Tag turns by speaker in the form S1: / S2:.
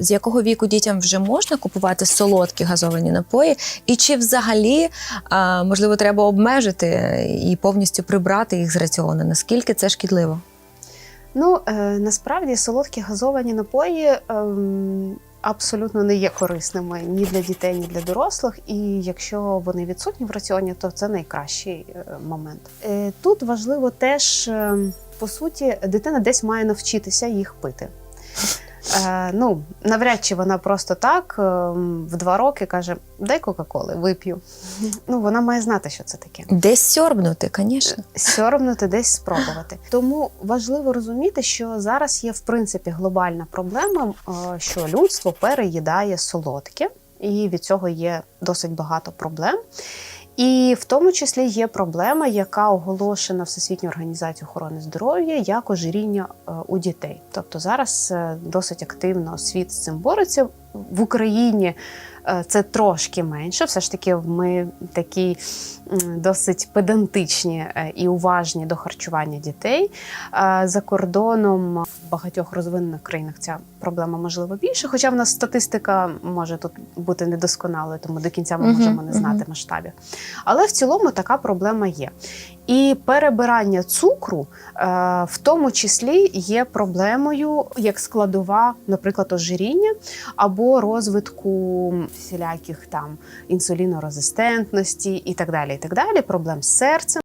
S1: З якого віку дітям вже можна купувати солодкі газовані напої, і чи взагалі можливо треба обмежити і повністю прибрати їх з раціону? Наскільки це шкідливо?
S2: Ну е, насправді солодкі газовані напої. ем, Абсолютно не є корисними ні для дітей, ні для дорослих. І якщо вони відсутні в раціоні, то це найкращий е, момент. Е, Тут важливо теж, е, по суті, дитина десь має навчитися їх пити. Е, ну, навряд чи вона просто так е, в два роки каже: дай Кока-Коли, вип'ю. Ну, вона має знати, що це таке
S1: Десь сьорбнути, звісно.
S2: сьорбнути, десь спробувати. Тому важливо розуміти, що зараз є в принципі глобальна проблема, е, що людство переїдає солодке, і від цього є досить багато проблем. І в тому числі є проблема, яка оголошена Всесвітньою організацією охорони здоров'я як ожиріння е, у дітей. Тобто зараз е, досить активно світ з цим бореться в Україні. Е, Це трошки менше. Все ж таки, ми такі досить педантичні е, і уважні до харчування дітей. Е, За кордоном в багатьох розвинених країнах ця проблема можливо більше. Хоча в нас статистика може тут бути недосконалою, тому до кінця ми можемо не знати масштабів. Але в цілому така проблема є. І перебирання цукру е, в тому числі є проблемою як складова, наприклад, ожиріння або розвитку всіляких там інсулінорезистентності і так далі. І так далі, проблем з серцем.